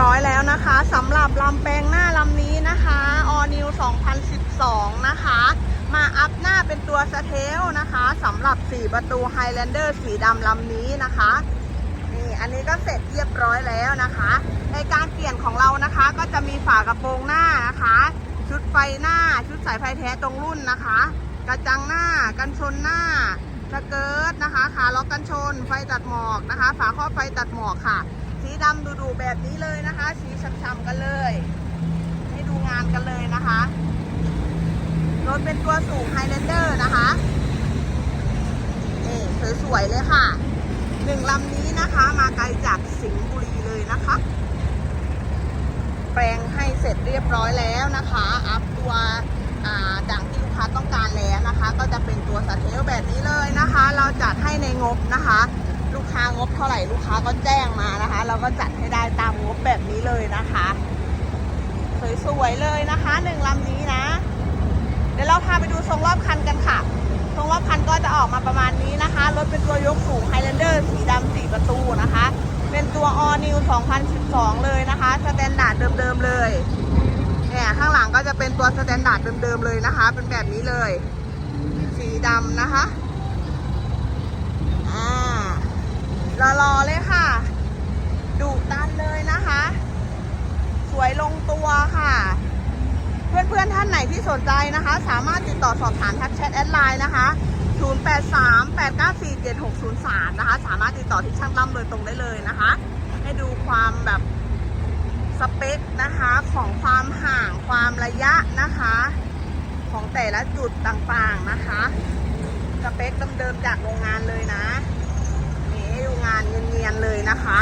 ร้อยแล้วนะคะสำหรับลำแปลงหน้าลำนี้นะคะ All New 2012 นะคะ มาอัพหน้าเป็นตัวสเทลนะคะสำหรับ 4 ประตู Highlander สีดำลำนี้นะคะนี่อันนี้ก็เสร็จเรียบร้อยแล้วนะคะ ในการเปลี่ยนของเรานะคะก็จะมีฝากระโปรงหน้านะคะ ชุดไฟหน้าชุดสายไฟแท้ตรงรุ่นนะคะ กระจังหน้ากันชนหน้าสเกิร์ตนะคะขาล็อกกันชน ไฟตัดหมอกนะคะ ฝาครอบไฟตัดหมอกค่ะ ดำดูๆแบบนี้เลยนะคะ สีช้ำๆกันเลย ให้ดูงานกันเลยนะคะ รถเป็นตัวสูง Highlander นะคะ นี่สวยๆเลยค่ะ หนึ่งลำนี้นะคะมาไกลจากสิงห์บุรีเลยนะคะ แปลงให้เสร็จเรียบร้อยแล้วนะคะ อัพตัวดังที่ลูกค้าต้องการแล้วนะคะ ก็จะเป็นตัวสเทลแบบนี้เลยนะคะ เราจัดให้ในงบนะคะ กค้างบเท่าไหร่ลูกค้าก็แจ้งมานะคะ เราก็จัดให้ได้ตามงบแบบนี้เลยนะคะ สวยๆเลยนะคะหนึ่งลำนี้นะ เดี๋ยวเราพาไปดูทรงรอบคันกันค่ะ ทรงรอบคันก็จะออกมาประมาณนี้นะคะ รถเป็นตัวยกสูง Highlander สีดำสี่ประตูนะคะ เป็นตัว All New 2012 เลยนะคะสแตนดาร์ดเดิมๆเลยเนี่ยข้างหลังก็จะเป็นตัวสแตนดาร์ดเดิมๆเลยนะคะ เป็นแบบนี้เลย สีดำนะคะอ่า รอเลยค่ะดุดันเลยนะคะ สวยลงตัวค่ะ เพื่อนๆท่านไหนที่สนใจนะคะ สามารถติดต่อสอบถามทักแชทแอดไลน์นะคะ 0838947603 นะคะ สามารถติดต่อที่ช่างตั้มโดยตรงได้เลยนะคะ ให้ดูความแบบสเปคนะคะของความห่างความระยะนะคะ ของแต่ละจุดต่างๆนะคะ สเปคเดิมๆจากโรงงานเลยนะ ให้ดูงานเนียนๆเลยนะคะ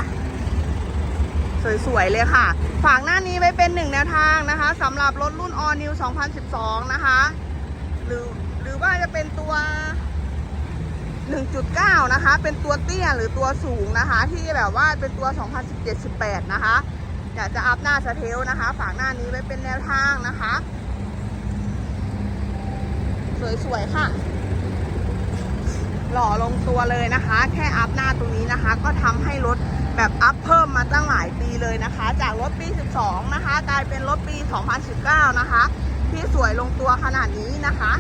สวยๆเลยค่ะ ฝากหน้านี้ไว้เป็นหนึ่งแนวทางนะคะสำหรับรถรุ่น All New 2012 นะคะ หรือหรือว่าจะเป็นตัว 1.9 นะคะ เป็นตัวเตี้ยหรือตัวสูงนะคะ ที่แบบว่าเป็นตัว 2017-18 นะคะอยากจะอัพหน้าสเทลนะคะ ฝากหน้านี้ไว้เป็นแนวทางนะคะ สวยๆค่ะ หล่อลงตัวเลยนะคะ แค่อัพหน้าตรงนี้นะคะ ก็ทำให้รถแบบอัพเพิ่มมาตั้งหลายปีเลยนะคะ จากรถปี 12 นะคะ กลายเป็นรถปี 2019 นะคะ ที่สวยลงตัวขนาดนี้นะคะ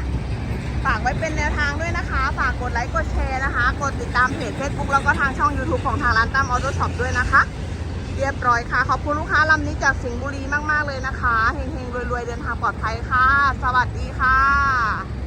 ฝากไว้เป็นแนวทางด้วยนะคะ ฝากกดไลค์กดแชร์นะคะ กดติดตามเพจ Facebook แล้วก็ทางช่อง YouTube ของทางร้านตั้มออโต้ช็อปด้วยนะคะเรียบร้อยค่ะ ขอบคุณลูกค้าลำนี้จากสิงห์บุรีมาก ๆ เลยนะคะ เฮงๆ รวย ๆ เดินทางปลอดภัยค่ะ สวัสดีค่ะ